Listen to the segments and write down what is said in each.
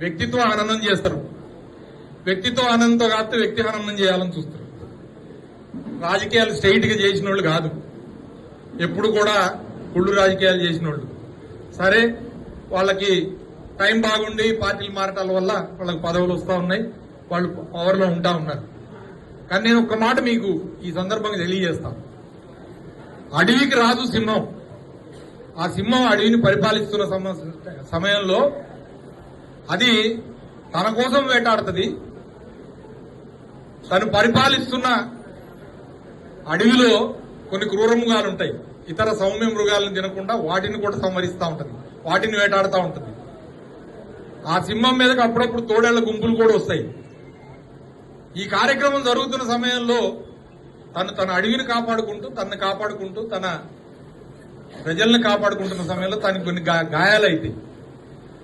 వ్యక్తిత్వ ఆనందం చేస్తారు. వ్యక్తిత్వ ఆనందంతో కాకపోతే వ్యక్తి ఆనందం చేయాలని చూస్తారు. రాజకీయాలు స్ట్రైట్గా చేసిన వాళ్ళు కాదు. ఎప్పుడు కూడా కుళ్ళు రాజకీయాలు చేసిన వాళ్ళు సరే వాళ్ళకి టైం బాగుండి పార్టీలు మారటాల వల్ల వాళ్ళకి పదవులు వస్తూ ఉన్నాయి వాళ్ళు పవర్లో ఉంటా ఉన్నారు. కానీ నేను ఒక్క మాట మీకు ఈ సందర్భంగా తెలియజేస్తాను. అడవికి రాదు సింహం. ఆ సింహం అడవిని పరిపాలిస్తున్న సమ- సమయంలో అది తన కోసం వేటాడుతుంది. తను పరిపాలిస్తున్న అడవిలో కొన్ని క్రూర మృగాలు ఉంటాయి ఇతర సౌమ్య మృగాలను తినకుండా వాటిని కూడా సంహరిస్తూ ఉంటుంది. వాటిని వేటాడుతూ ఉంటుంది. ఆ సింహం మీదకి అప్పుడప్పుడు తోడేళ్ళ గుంపులు కూడా వస్తాయి. ఈ కార్యక్రమం జరుగుతున్న సమయంలో తను తన అడవిని కాపాడుకుంటూ తనను కాపాడుకుంటూ తన ప్రజల్ని కాపాడుకుంటున్న సమయంలో తనకి కొన్ని గా- గాయాలైతాయి.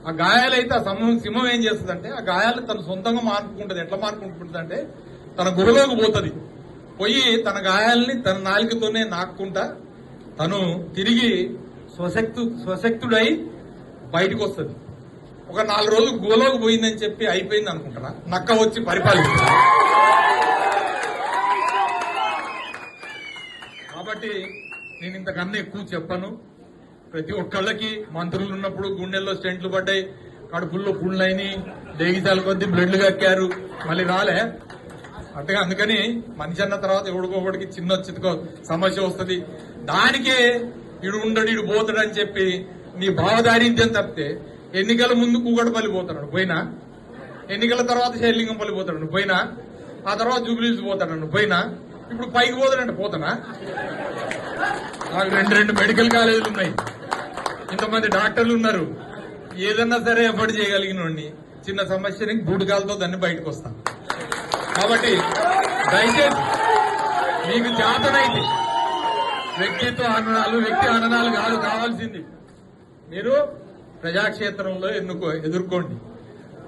ఆ గాయాలైతే ఆ సమయం సింహం ఏం చేస్తుందంటే ఆ గాయాలు తను సొంతంగా మార్పుకుంటుంది. ఎట్లా మార్పుకుంటుంది అంటే తన గుహలోకి పోతుంది. పోయి తన గాయాల్ని తన నాలికతోనే నాక్కుంటా తను తిరిగి స్వశక్తు స్వశక్తుడై బయటకు వస్తుంది ఒక నాలుగు రోజులు గోలోకి పోయిందని చెప్పి అయిపోయింది అనుకుంటారా నక్క వచ్చి పరిపాలిస్తుంది. కాబట్టి నేను ఇంతకన్నా ఎక్కువ చెప్పను. ప్రతి ఒక్కళ్ళకి మంత్రులు ఉన్నప్పుడు గుండెల్లో స్టెంట్లు పడ్డాయి కడుపుల్లో పుండ్లైని దేగితాల కొద్దీ బ్లడ్లు కక్కారు. మళ్ళీ రాలే. అంతగా అందుకని మనిషి అన్న తర్వాత ఎవడికోబడికి చిన్న చితకో సమస్య వస్తుంది. దానికే ఇడు ఉండడు ఇడు పోతాడు అని చెప్పి నీ భావదారిద్ర్యం తప్పితే ఎన్నికల ముందు కూగడపల్లి పోతాడు. పోయినా? ఎన్నికల తర్వాత శైలింగంపల్లి పోతాడు. పోయినా? ఆ తర్వాత జూబ్లీస్ పోతాడు. పోయినా? ఇప్పుడు పైకి పోతాడంటే పోతానా? నాకు రెండు రెండు మెడికల్ కాలేజీలు ఉన్నాయి. ఇంతమంది డాక్టర్లు ఉన్నారు. ఏదన్నా సరే ఎఫర్ట్ చేయగలిగిన చిన్న సమస్యని బూడికాలతో దాన్ని బయటకు వస్తాను కాబట్టి దయచేసి మీకు చేతనైతే వ్యక్తిత్వ ఆనందాలు వ్యక్తి ఆనందాలు కాదు కావాల్సింది. మీరు ప్రజాక్షేత్రంలో ఎన్నుకో ఎదుర్కోండి.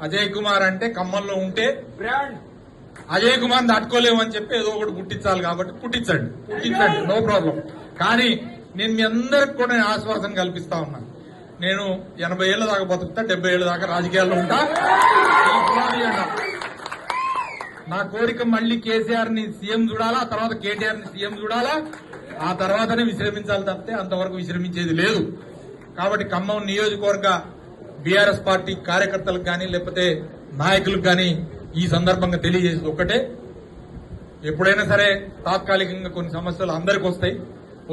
అజయ్ కుమార్ అంటే ఖమ్మంలో ఉంటే బ్రాండ్. అజయ్ కుమార్ తట్టుకోలేమని చెప్పి ఏదో ఒకటి పుట్టించాలి కాబట్టి పుట్టించండి. పుట్టించండి నో ప్రాబ్లం కానీ నేను మీ అందరికి కూడా నేను ఆశ్వాసం కల్పిస్తా ఉన్నాను నేను ఎనభై ఏళ్ళ దాకా బతుకుతా డెబ్బై ఏళ్ళ దాకా రాజకీయాల్లో ఉంటా. నా కోరిక మళ్ళీ కేసీఆర్ని సీఎం చూడాలా ఆ తర్వాత కేటీఆర్ని సీఎం చూడాలా? ఆ తర్వాతనే విశ్రమించాలి తప్పితే అంతవరకు విశ్రమించేది లేదు. కాబట్టి ఖమ్మం నియోజకవర్గ బీఆర్ఎస్ పార్టీ కార్యకర్తలకు కానీ లేకపోతే నాయకులకు కానీ ఈ సందర్భంగా తెలియజేసేది ఒక్కటే. ఎప్పుడైనా సరే తాత్కాలికంగా కొన్ని సమస్యలు అందరికి వస్తాయి.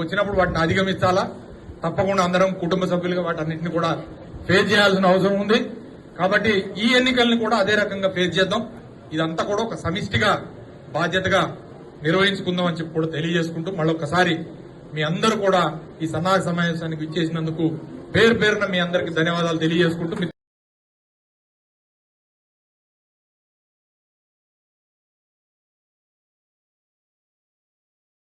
వచ్చినప్పుడు వాటిని అధిగమించాలా? తప్పకుండా అందరం కుటుంబ సభ్యులుగా వాటన్నిటిని కూడా ఫేస్ చేయాల్సిన అవసరం ఉంది. కాబట్టి ఈ ఎన్నికల్ని కూడా అదే రకంగా ఫేస్ చేద్దాం. ఇదంతా కూడా ఒక సమిష్టిగా బాధ్యతగా నిర్వహించుకుందాం అని చెప్పి కూడా తెలియజేసుకుంటూ మళ్ళొకసారి మీ అందరూ కూడా ఈ సన్నాహ సమావేశానికి ఇచ్చేసినందుకు పేరు పేరున మీ అందరికి ధన్యవాదాలు తెలియజేసుకుంటూ